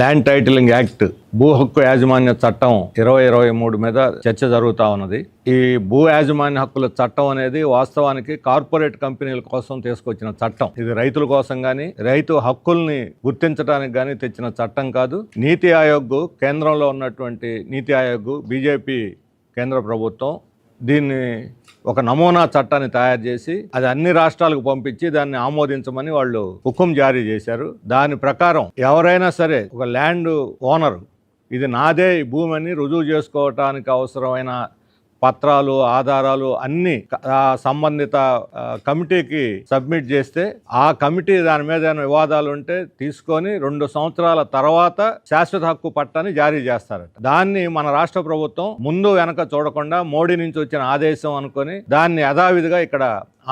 Land titling act భూ హక్కు యాజమాన్య చట్టం ఇరవై ఇరవై మూడు మీద చర్చ జరుగుతూ ఉన్నది. ఈ భూ యాజమాన్య హక్కుల చట్టం అనేది వాస్తవానికి కార్పొరేట్ కంపెనీల కోసం తీసుకొచ్చిన చట్టం. ఇది రైతుల కోసం కానీ రైతు హక్కుల్ని గుర్తించడానికి కానీ తెచ్చిన చట్టం కాదు. నీతి ఆయోగ్ కేంద్రంలో ఉన్నటువంటి నీతి ఆయోగ్ బీజేపీ కేంద్ర ప్రభుత్వం దీన్ని ఒక నమూనా చట్టాన్ని తయారు చేసి అది అన్ని రాష్ట్రాలకు పంపించి దాన్ని ఆమోదించమని వాళ్ళు హుకుం జారీ చేశారు. దాని ప్రకారం ఎవరైనా సరే ఒక ల్యాండ్ ఓనర్ ఇది నాదే ఈ భూమి అని రుజువు చేసుకోవటానికి అవసరమైన పత్రాలు ఆధారాలు అన్ని సంబంధిత కమిటీకి సబ్మిట్ చేస్తే ఆ కమిటీ దాని మీద ఏమైనా వివాదాలు ఉంటే తీసుకొని రెండు సంవత్సరాల తర్వాత శాశ్వత హక్కు పట్టాన్ని జారీ చేస్తారట. దాన్ని మన రాష్ట్ర ప్రభుత్వం ముందు వెనక చూడకుండా మోడీ నుంచి వచ్చిన ఆదేశం అనుకొని దాన్ని యథావిధిగా ఇక్కడ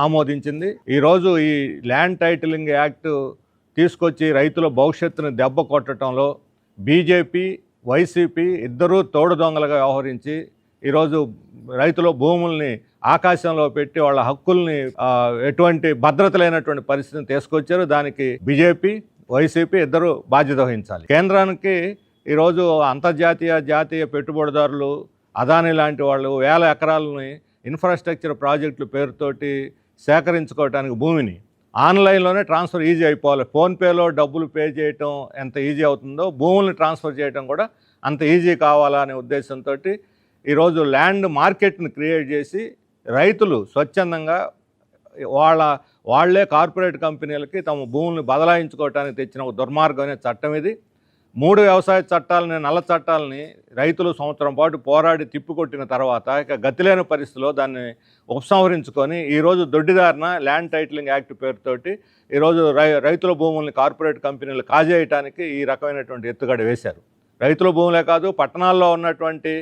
ఆమోదించింది. ఈరోజు ఈ ల్యాండ్ టైటిలింగ్ యాక్ట్ తీసుకొచ్చి రైతుల భవిష్యత్తును దెబ్బ కొట్టడంలో బీజేపీ వైసీపీ ఇద్దరూ తోడు దొంగలుగా వ్యవహరించి ఈరోజు రైతుల భూముల్ని ఆకాశంలో పెట్టి వాళ్ళ హక్కుల్ని ఎటువంటి భద్రత లేనటువంటి పరిస్థితిని తీసుకొచ్చారు. దానికి బీజేపీ వైసీపీ ఇద్దరు బాధ్యత వహించాలి. కేంద్రానికి ఈరోజు అంతర్జాతీయ జాతీయ పెట్టుబడిదారులు అదాని లాంటి వాళ్ళు వేల ఎకరాలని ఇన్ఫ్రాస్ట్రక్చర్ ప్రాజెక్టుల పేరుతోటి సేకరించుకోవటానికి భూమిని ఆన్లైన్లోనే ట్రాన్స్ఫర్ ఈజీ అయిపోవాలి. ఫోన్పేలో డబ్బులు పే చేయటం ఎంత ఈజీ అవుతుందో భూముల్ని ట్రాన్స్ఫర్ చేయటం కూడా అంత ఈజీ కావాలా అనే ఉద్దేశంతో ఈరోజు ల్యాండ్ మార్కెట్ని క్రియేట్ చేసి రైతులు స్వచ్ఛందంగా వాళ్ళ వాళ్ళే కార్పొరేట్ కంపెనీలకి తమ భూముల్ని బదలాయించుకోవటానికి తెచ్చిన ఒక దుర్మార్గం అనే చట్టం ఇది. మూడు వ్యవసాయ చట్టాలని నల్ల చట్టాలని రైతులు సంవత్సరం పాటు పోరాడి తిప్పికొట్టిన తర్వాత ఇక గతిలేని పరిస్థితిలో దాన్ని ఉపసంహరించుకొని ఈరోజు దొడ్డిదారిన ల్యాండ్ టైటిలింగ్ యాక్ట్ పేరుతోటి ఈరోజు రై రైతుల భూముల్ని కార్పొరేట్ కంపెనీలు కాజేయటానికి ఈ రకమైనటువంటి ఎత్తుగడ వేశారు. రైతుల భూములే కాదు పట్టణాల్లో ఉన్నటువంటి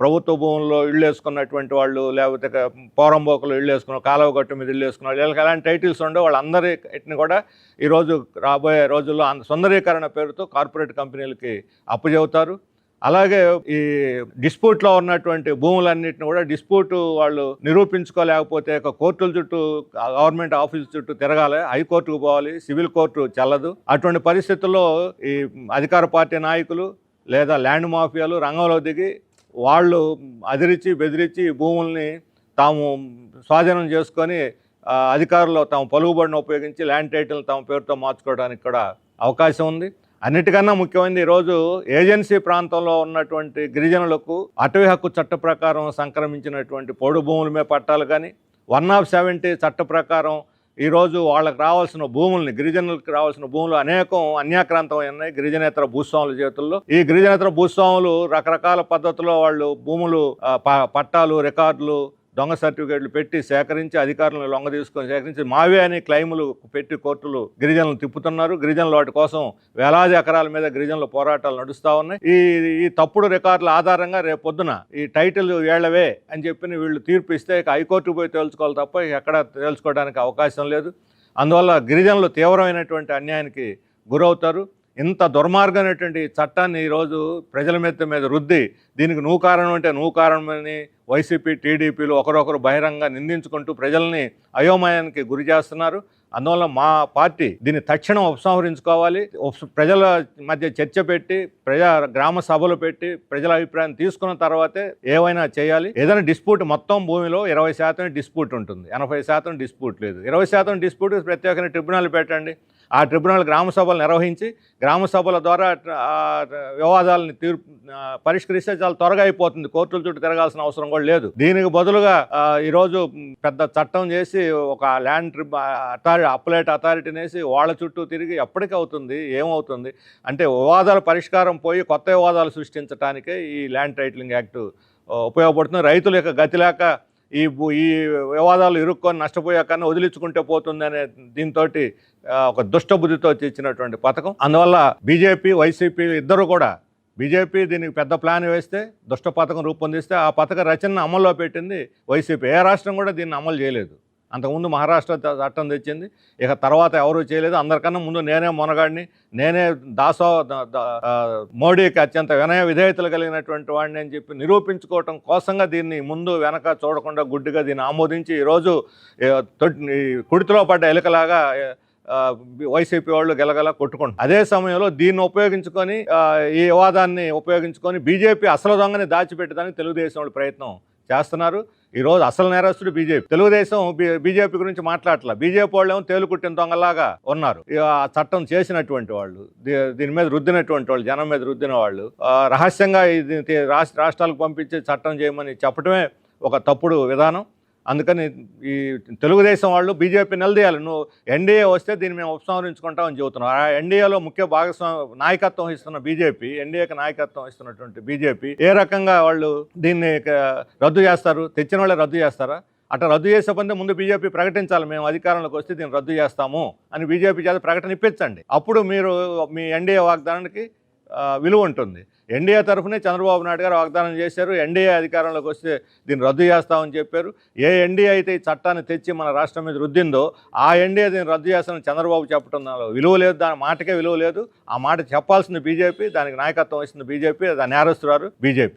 ప్రభుత్వ భూముల్లో ఇళ్ళు వేసుకున్నటువంటి వాళ్ళు లేకపోతే ఇక పోరంబోకులు ఇళ్ళు వేసుకున్న కాలువ గట్టు మీద ఇళ్ళు వేసుకున్న వాళ్ళు వీళ్ళకి ఎలాంటి టైటిల్స్ ఉండవు. వాళ్ళందరిని కూడా ఈరోజు రాబోయే రోజుల్లో సుందరీకరణ పేరుతో కార్పొరేట్ కంపెనీలకి అప్పచెబుతారు అలాగే ఈ డిస్ప్యూట్లో ఉన్నటువంటి భూములన్నింటిని కూడా డిస్ప్యూట్ వాళ్ళు నిరూపించుకోలేకపోతే కోర్టుల చుట్టూ గవర్నమెంట్ ఆఫీస్ చుట్టూ తిరగాలి. హైకోర్టుకు పోవాలి. సివిల్ కోర్టు చెల్లదు. అటువంటి పరిస్థితుల్లో ఈ అధికార పార్టీ నాయకులు లేదా ల్యాండ్ మాఫియాలు రంగంలో దిగి వాళ్ళు అదిరించి బెదిరించి భూముల్ని తాము స్వాధీనం చేసుకొని అధికారులు తాము పలుకుబడిని ఉపయోగించి ల్యాండ్ టైటిల్ తమ పేరుతో మార్చుకోవడానికి కూడా అవకాశం ఉంది. అన్నిటికన్నా ముఖ్యమైనది ఈరోజు ఏజెన్సీ ప్రాంతంలో ఉన్నటువంటి గిరిజనులకు అటవీ హక్కు చట్ట ప్రకారం సంక్రమించినటువంటి పొడు భూముల మీద పట్టాలు కానీ వన్ ఆఫ్ సెవెంటీ చట్ట ప్రకారం ఈరోజు వాళ్ళకి రావాల్సిన భూముల్ని గిరిజనులకు రావాల్సిన భూములు అనేకం అన్యాక్రాంతం ఉన్నాయి గిరిజనేతర భూస్వాముల చేతుల్లో. ఈ గిరిజనేతర భూస్వాములు రకరకాల పద్ధతిలో వాళ్ళు భూములు పట్టాలు రికార్డులు దొంగ సర్టిఫికేట్లు పెట్టి సేకరించి అధికారులను లొంగ తీసుకొని సేకరించి మావే అని క్లైములు పెట్టి కోర్టులు గిరిజనులు తిప్పుతున్నారు. గిరిజనులు వాటి కోసం వేలాది ఎకరాల మీద గిరిజనుల పోరాటాలు నడుస్తూ ఉన్నాయి. ఈ ఈ తప్పుడు రికార్డుల ఆధారంగా రేపు పొద్దున ఈ టైటిల్ వీళ్ళవే అని చెప్పి వీళ్ళు తీర్పు ఇస్తే ఇక పోయి తేల్చుకోవాలి తప్ప ఎక్కడ తేల్చుకోవడానికి అవకాశం లేదు. అందువల్ల గిరిజనులు తీవ్రమైనటువంటి అన్యాయానికి గురవుతారు. ఇంత దుర్మార్గమైనటువంటి చట్టాన్ని ఈరోజు ప్రజల మీద మీద రుద్ది దీనికి నువ్వు కారణం అంటే నువ్వు కారణమని వైసీపీ టీడీపీలు ఒకరొకరు బహిరంగ నిందించుకుంటూ ప్రజల్ని అయోమయానికి గురి చేస్తున్నారు. అందువల్ల మా పార్టీ దీన్ని తక్షణం ఉపసంహరించుకోవాలి. ప్రజల మధ్య చర్చ పెట్టి ప్రజా గ్రామ సభలు పెట్టి ప్రజల అభిప్రాయం తీసుకున్న తర్వాతే ఏవైనా చేయాలి. ఏదైనా డిస్ప్యూట్ మొత్తం భూమిలో ఇరవై శాతం డిస్ప్యూట్ ఉంటుంది. ఎనభై శాతం డిస్ప్యూట్ లేదు. ఇరవై శాతం డిస్ప్యూట్ ప్రత్యేకమైన ట్రిబ్యునల్ పెట్టండి. ఆ ట్రిబ్యునల్ గ్రామ సభలు నిర్వహించి గ్రామ సభల ద్వారా వివాదాలని తీర్పు పరిష్కరిస్తే చాలా త్వరగా అయిపోతుంది. కోర్టుల చుట్టూ తిరగాల్సిన అవసరం కూడా లేదు. దీనికి బదులుగా ఈరోజు పెద్ద చట్టం చేసి ఒక ల్యాండ్ ట్రిబ్ అథారిటీ అప్లైట్ అథారిటీని వేసి వాళ్ళ చుట్టూ తిరిగి ఎప్పటికవుతుంది ఏమవుతుంది? అంటే వివాదాల పరిష్కారం పోయి కొత్త వివాదాలు సృష్టించడానికే ఈ ల్యాండ్ టైటిలింగ్ యాక్ట్ ఉపయోగపడుతుంది. రైతుల యొక్క గతి లేక ఈ ఈ వివాదాలు ఇరుక్కొని నష్టపోయాకన్నా వదిలించుకుంటే పోతుందనే దీంతో ఒక దుష్టబుద్ధితో తెచ్చినటువంటి పథకం. అందువల్ల బీజేపీ వైసీపీ ఇద్దరు కూడా బీజేపీ దీనికి పెద్ద ప్లాన్ వేస్తే దుష్ట పథకం రూపొందిస్తే ఆ పథక రచనను అమల్లో పెట్టింది వైసీపీ. ఏ రాష్ట్రం కూడా దీన్ని అమలు చేయలేదు. అంతకుముందు మహారాష్ట్ర చట్టం తెచ్చింది. ఇక తర్వాత ఎవరూ చేయలేదు. అందరికన్నా ముందు నేనే మొనగాడిని. నేనే దాసో మోడీకి అత్యంత వినయ విధేయతలు కలిగినటువంటి వాడిని అని చెప్పి నిరూపించుకోవటం కోసంగా దీన్ని ముందు వెనక చూడకుండా గుడ్డిగా దీన్ని ఆమోదించి ఈరోజు ఈ కుడితిలో పడ్డ ఎలుకలాగా వైసీపీ వాళ్ళు గెలగల కొట్టుకుంటారు అదే సమయంలో దీన్ని ఉపయోగించుకొని ఈ వివాదాన్ని ఉపయోగించుకొని బీజేపీ అసలు దొంగని దాచిపెట్టడానికి తెలుగుదేశం వాళ్ళు ప్రయత్నం. చేస్తున్నారు. ఈరోజు అసలు నేరస్తుడు బీజేపీ. తెలుగుదేశం బీజేపీ గురించి మాట్లాడట్లా. బీజేపీ వాళ్ళు ఏమో తేలుకుట్టిన దొంగలాగా ఉన్నారు. ఆ చట్టం చేసినటువంటి వాళ్ళు దీ- దీని మీద రుద్దినటువంటి వాళ్ళు జనం మీద రుద్దిన వాళ్ళు రహస్యంగా ఇది రాష్ట్ర రాష్ట్రాలకు పంపించి చట్టం చేయమని చెప్పడమే ఒక తప్పుడు విధానం. అందుకని ఈ తెలుగుదేశం వాళ్ళు బీజేపీ నిలదీయాలి. నువ్వు ఎన్డీఏ వస్తే దీన్ని మేము ఉపసంహరించుకుంటామని చెబుతున్నాం ఆ ఎన్డీఏలో ముఖ్య భాగస్వామి నాయకత్వం ఇస్తున్న బీజేపీ ఎన్డీఏకి నాయకత్వం ఇస్తున్నటువంటి బీజేపీ ఏ రకంగా వాళ్ళు దీన్ని రద్దు చేస్తారు? తెచ్చిన వాళ్ళే రద్దు చేస్తారా? అట్లా రద్దు చేసే పని ముందు బీజేపీ ప్రకటించాలి. మేము అధికారంలోకి వస్తే దీన్ని రద్దు చేస్తాము అని బీజేపీ చేత ప్రకటన ఇప్పించండి. అప్పుడు మీరు మీ ఎన్డీఏ వాగ్దానానికి విలువ ఉంటుంది. ఎన్డీఏ తరఫునే చంద్రబాబు నాయుడు గారు వాగ్దానం చేశారు. ఎన్డీఏ అధికారంలోకి వస్తే దీన్ని రద్దు చేస్తామని చెప్పారు. ఏ ఎన్డీఏ అయితే ఈ చట్టాన్ని తెచ్చి మన రాష్ట్రం మీద రుద్దిందో ఆ ఎన్డీఏ దీన్ని రద్దు చేస్తామని చంద్రబాబు చెప్పడం దానిలో విలువ లేదు. దాని మాటకే విలువ లేదు. ఆ మాట చెప్పాల్సింది బీజేపీ దానికి నాయకత్వం ఇస్తుంది బీజేపీ దాని నేరస్తున్నారు బీజేపీ.